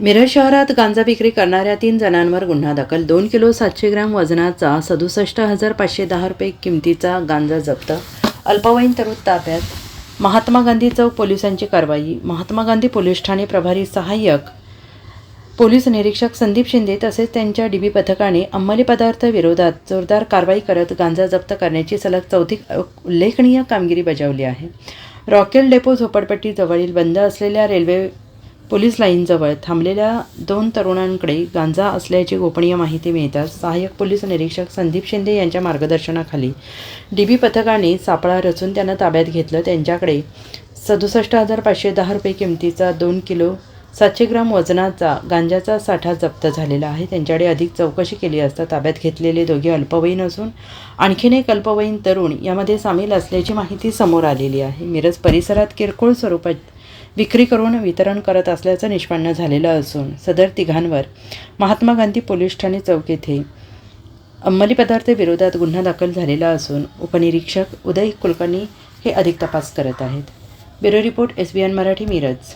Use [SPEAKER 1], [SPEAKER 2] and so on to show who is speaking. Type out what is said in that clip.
[SPEAKER 1] मिरज शहरात गांजा विक्री करणाऱ्या तीन जणांवर गुन्हा दाखल. दोन किलो सातशे ग्रॅम वजनाचा सदुसष्ट हजार पाचशे दहा रुपये किमतीचा गांजा जप्त. अल्पवयीन तरुण ताब्यात. महात्मा गांधी चौक पोलिसांची कारवाई. महात्मा गांधी पोलीस ठाणे प्रभारी सहाय्यक. पोलीस निरीक्षक संदीप शिंदे तसेच त्यांच्या डीबी पथकाने अंमली पदार्थ विरोधात जोरदार कारवाई करत गांजा जप्त करण्याची सलग चौथी उल्लेखनीय कामगिरी बजावली आहे. रॉकेल डेपो झोपडपट्टी जवळील बंद असलेल्या रेल्वे पोलीस लाईनजवळ थांबलेल्या दोन तरुणांकडे गांजा असल्याची गोपनीय माहिती मिळताच सहाय्यक पोलीस निरीक्षक संदीप शिंदे यांच्या मार्गदर्शनाखाली डीबी पथकाने सापळा रचून त्यांना ताब्यात घेतलं. त्यांच्याकडे सदुसष्ट हजार पाचशे दहा रुपये किमतीचा दोन किलो सातशे ग्राम वजनाचा गांजाचा साठा जप्त झालेला आहे. त्यांच्याकडे अधिक चौकशी केली असता ताब्यात घेतलेले दोघे अल्पवयीन असून आणखीन एक अल्पवयीन तरुण यामध्ये सामील असल्याची माहिती समोर आलेली आहे. मिरज परिसरात किरकोळ स्वरूपात विक्री करून वितरण करत असल्याचं निष्पन्न झालेलं असून सदर तिघांवर महात्मा गांधी पोलीस ठाणे चौक येथे अंमली पदार्थ विरोधात गुन्हा दाखल झालेला असून उपनिरीक्षक उदय कुलकर्णी हे अधिक तपास करत आहेत. Bureau report S B N Marathi Miraj.